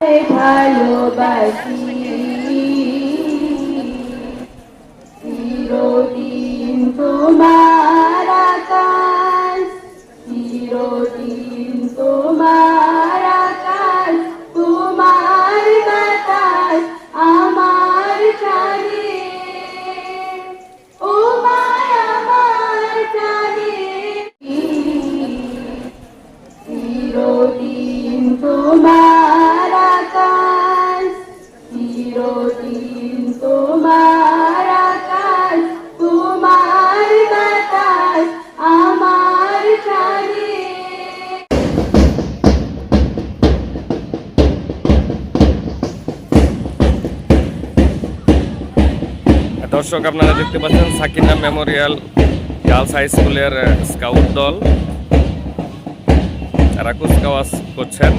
ভালোবাসি। চিরদিন তোমার আকাশ, চিরদিন তোমার আকাশ, তোমার বাতাস আমার প্রাণে। ও আমার প্রাণে। চিরদিন তোমার দর্শক আপনারা দেখতে পাচ্ছেন সাকিনা মেমোরিয়াল গার্লস হাই স্কুলের স্কাউট দল। তারা কুচকাওয়াজ করছেন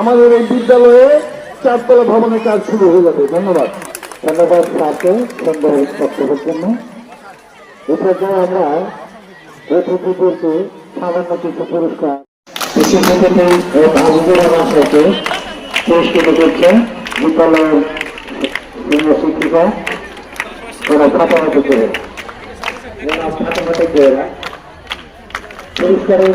আমাদের এই বিদ্যালয়ে চারতলা ভবনের কাজ শুরু হয়ে যাবে। ধন্যবাদ। ধন্যবাদ স্যারকে সুন্দর বক্তব্যের জন্য। এছাড়াও আমরা অতিথিদেরকে সামান্য কিছু পুরস্কার। পুরস্কারের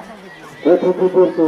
অতিথিদেরকে